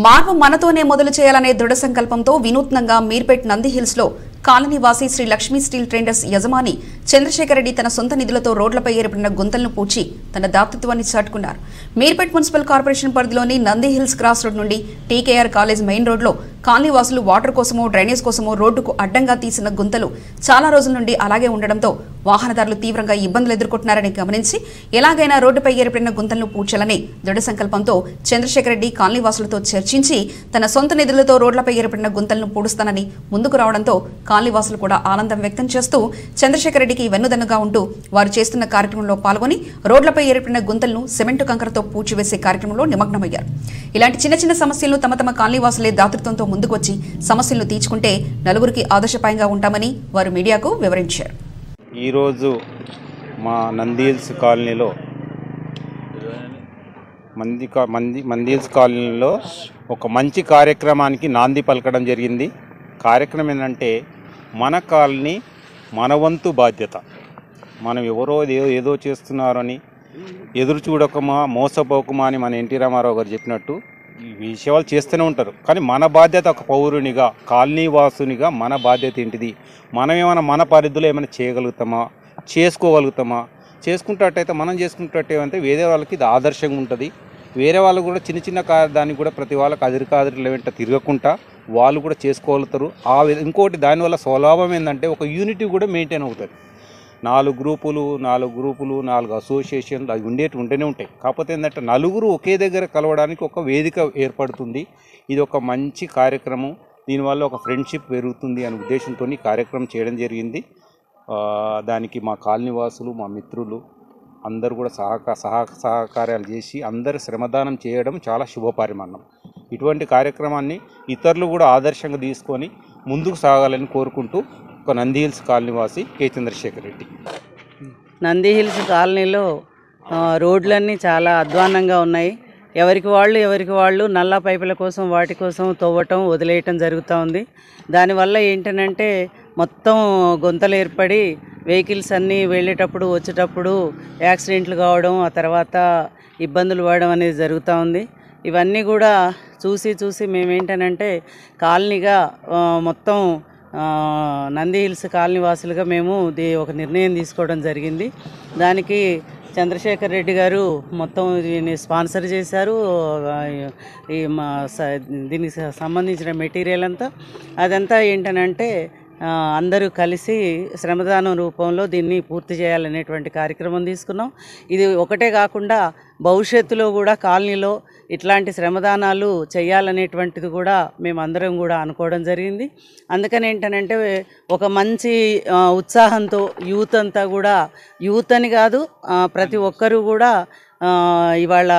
మార్పు మనతోనే మొదలు చేయాలనే దృఢ సంకల్పంతో వినూత్నంగా మీర్పేట్ నంది హిల్స్లో కాలనీవాసి శ్రీ లక్ష్మీ స్టీల్ ట్రేడర్స్ యజమాని చంద్రశేఖర్ రెడ్డి తన సొంత నిధులతో రోడ్లపై ఏర్పడిన గుంతలను పూడ్చి తన దాతృత్వాన్ని చాటుకున్నారు. మీర్పేట్ మున్సిపల్ కార్పొరేషన్ పరిధిలోని నంది హిల్స్ క్రాస్ రోడ్ నుండి టీకేఆర్ కాలేజ్ మెయిన్ రోడ్లో కాలనీవాసులు వాటర్ కోసమో డ్రైనేజ్ కోసమో రోడ్డుకు అడ్డంగా తీసిన గుంతలు చాలా రోజుల నుండి అలాగే ఉండడంతో వాహనదారులు తీవ్రంగా ఇబ్బందులు ఎదుర్కొంటున్నారని గమనించి ఎలాగైనా రోడ్డుపై ఏర్పడిన గుంతలను పూడ్చాలని దృఢ సంకల్పంతో చంద్రశేఖర్ రెడ్డి కాలనీవాసులతో చర్చించి తన సొంత నిధులతో రోడ్లపై ఏర్పడిన గుంతలను పూడుస్తానని ముందుకు రావడంతో కాలనీవాసులు కూడా ఆనందం వ్యక్తం చేస్తూ చంద్రశేఖర్ రెడ్డికి వెన్నుదన్నుగా ఉంటూ వారు చేస్తున్న కార్యక్రమంలో పాల్గొని రోడ్లపై ఏర్పడిన గుంతలను సిమెంటు కంకరతో పూడ్చివేసే కార్యక్రమంలో నిమగ్నమయ్యారు. ఇలాంటి చిన్న చిన్న సమస్యలను తమ తమ కాలనీవాసులే దాతృత్వంతో ముందుకు వచ్చి సమస్యలను తీర్చుకుంటే నలుగురికి ఆదర్శపాయంగా ఉంటామని వారు మీడియాకు వివరించారు. ఈరోజు మా నందీల్స్ కాలనీలో మంది మంది మందీల్స్ కాలనీలో ఒక మంచి కార్యక్రమానికి నాంది పలకడం జరిగింది. కార్యక్రమం ఏంటంటే మన కాలనీ మన వంతు బాధ్యత. మనం ఎవరో ఏదో చేస్తున్నారని ఎదురు చూడకమా మోసపోకమా అని మన ఎన్టీ రామారావు గారు చెప్పినట్టు ఈ విషయాలు చేస్తూనే ఉంటారు. కానీ మన బాధ్యత ఒక పౌరునిగా కాలనీ వాసునిగా మన బాధ్యత ఏంటిది? మనం ఏమైనా మన పరిధిలో ఏమైనా చేయగలుగుతామా? చేసుకోగలుగుతామా? చేసుకుంటట్టయితే మనం చేసుకుంటట్టు వేరే వాళ్ళకి ఇది ఆదర్శంగా ఉంటుంది. వేరే వాళ్ళు కూడా చిన్న చిన్న కా దానికి కూడా ప్రతి వాళ్ళకి అదిరి కాదిరిల వెంట తిరగకుండా వాళ్ళు కూడా చేసుకోగలుగుతారు. ఆ ఇంకోటి దానివల్ల స్వలాభం ఏంటంటే ఒక యూనిటీ కూడా మెయింటైన్ అవుతుంది. నాలుగు గ్రూపులు నాలుగు గ్రూపులు నాలుగు అసోసియేషన్లు అవి ఉండేటి ఉంటూనే ఉంటాయి. కాకపోతే ఏంటంటే నలుగురు ఒకే దగ్గర కలవడానికి ఒక వేదిక ఏర్పడుతుంది. ఇది ఒక మంచి కార్యక్రమం. దీనివల్ల ఒక ఫ్రెండ్షిప్ పెరుగుతుంది అనే ఉద్దేశంతో కార్యక్రమం చేయడం జరిగింది. దానికి మా కాలనీ వాసులు మా మిత్రులు అందరూ కూడా సహక సహా సహకార్యాలు చేసి అందరు శ్రమదానం చేయడం చాలా శుభపరిమాణం. ఇటువంటి కార్యక్రమాన్ని ఇతరులు కూడా ఆదర్శంగా తీసుకొని ముందుకు సాగాలని కోరుకుంటూ ఒక నంది హిల్స్ కాలనీ వాసి కె చంద్రశేఖర్ రెడ్డి. నంది హిల్స్ కాలనీలో రోడ్లన్నీ చాలా అధ్వాన్నంగా ఉన్నాయి. ఎవరికి వాళ్ళు ఎవరికి వాళ్ళు నల్ల పైపుల కోసం వాటి కోసం తవ్వటం వదిలేయటం జరుగుతూ ఉంది. దానివల్ల ఏంటనంటే మొత్తం గొంతలు ఏర్పడి వెహికల్స్ అన్నీ వెళ్ళేటప్పుడు వచ్చేటప్పుడు యాక్సిడెంట్లు కావడం ఆ తర్వాత ఇబ్బందులు పడడం అనేది జరుగుతూ ఉంది. ఇవన్నీ కూడా చూసి చూసి మేమేంటనంటే కాలనీగా మొత్తం నంది హిల్స్ కాలనీ వాసులుగా మేము దీ ఒక నిర్ణయం తీసుకోవడం జరిగింది. దానికి చంద్రశేఖర్ రెడ్డి గారు మొత్తం దీన్ని స్పాన్సర్ చేశారు. ఈ మా స- దీనికి స- సంబంధించిన మెటీరియల్ అంతా. అదంతా ఏంటనంటే అందరూ కలిసి శ్రమదానం రూపంలో దీన్ని పూర్తి చేయాలనేటువంటి కార్యక్రమం తీసుకున్నాం. ఇది ఒకటే కాకుండా భవిష్యత్తులో కూడా కాలనీలో ఇట్లాంటి శ్రమదానాలు చేయాలనేటువంటిది కూడా మేమందరం కూడా అనుకోవడం జరిగింది. అందుకని ఏంటనంటే ఒక మంచి ఉత్సాహంతో యూత్ అంతా కూడా యూత్ అని కాదు ప్రతి ఒక్కరూ కూడా ఇవాళ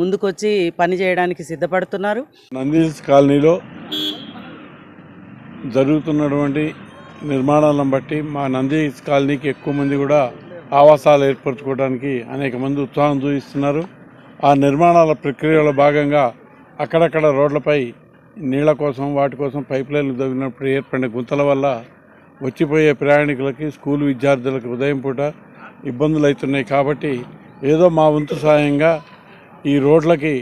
ముందుకొచ్చి పని చేయడానికి సిద్ధపడుతున్నారు. నందీస్ కాలనీలో జరుగుతున్నటువంటి నిర్మాణాలను బట్టి మా నంది కాలనీకి ఎక్కువ మంది కూడా ఆవాసాలు ఏర్పరచుకోవడానికి అనేక మంది ఉత్సాహం చూపిస్తున్నారు. ఆ నిర్మాణాల ప్రక్రియలో భాగంగా అక్కడక్కడ రోడ్లపై నీళ్ళ కోసం వాటి కోసం పైప్ లైన్లు తగినప్పుడు ఏర్పడిన గుంతల వల్ల వచ్చిపోయే ప్రయాణికులకి స్కూల్ విద్యార్థులకు ఉదయం పూట ఇబ్బందులు అవుతున్నాయి కాబట్టి ఏదో మా వంతు సాయంగా ఈ రోడ్లకి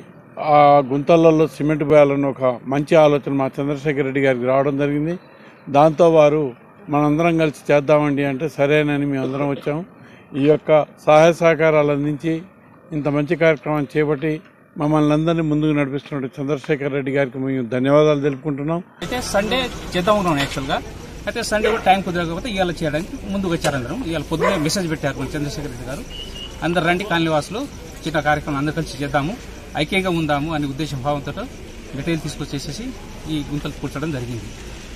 ఆ గుంతలలో సిమెంట్ పోయాలన్న ఒక మంచి ఆలోచన మా చంద్రశేఖర్ రెడ్డి గారికి రావడం జరిగింది. దాంతో వారు మనందరం కలిసి చేద్దామండి అంటే సరేనని మేము అందరం వచ్చాము ఈ యొక్క సహాయ సహకారాలు అందించి ఇంత మంచి కార్యక్రమం చేపట్టి మమ్మల్ని అందరినీ ముందుకు నడిపిస్తున్న చంద్రశేఖర్ రెడ్డి గారికి మేము ధన్యవాదాలు తెలుపుకుంటున్నాం. అయితే సండే చేద్దాం అనుకున్నాం యాక్చువల్గా అయితే సండే కూడా టైం కుదరకపోతే ఇవాళ చేయడానికి ముందుకు వచ్చారు అందరం. ఇవాళ పొద్దున్నే మెసేజ్ పెట్టారు మన చంద్రశేఖర్ రెడ్డి గారు. అందరు రండి కాలనీవాసులు చిన్న కార్యక్రమం అందరు కలిసి చేద్దాము ఐక్యంగా ఉందాము అనే ఉద్దేశం భావంతో మెటీరియల్ తీసుకొచ్చేసేసి ఈ గుంతలు కూర్చడం జరిగింది.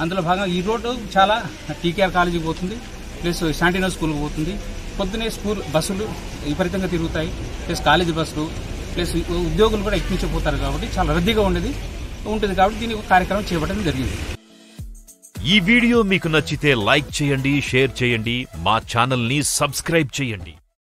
అందులో భాగంగా ఈ రోడ్డు చాలా టీకేఆర్ కాలేజీకి పోతుంది ప్లస్ శాంటినో స్కూల్కి పోతుంది. పొద్దునే స్కూల్ బస్సులు విపరీతంగా తిరుగుతాయి ప్లస్ కాలేజీ బస్సులు ప్లస్ ఉద్యోగులు కూడా ఎక్కించిపోతారు కాబట్టి చాలా రద్దీగా ఉండేది ఉంటుంది కాబట్టి దీనికి ఒక కార్యక్రమం చేపట్టడం జరిగింది. ఈ వీడియో మీకు నచ్చితే లైక్ చేయండి షేర్ చేయండి మా ఛానల్ని సబ్స్క్రైబ్ చేయండి.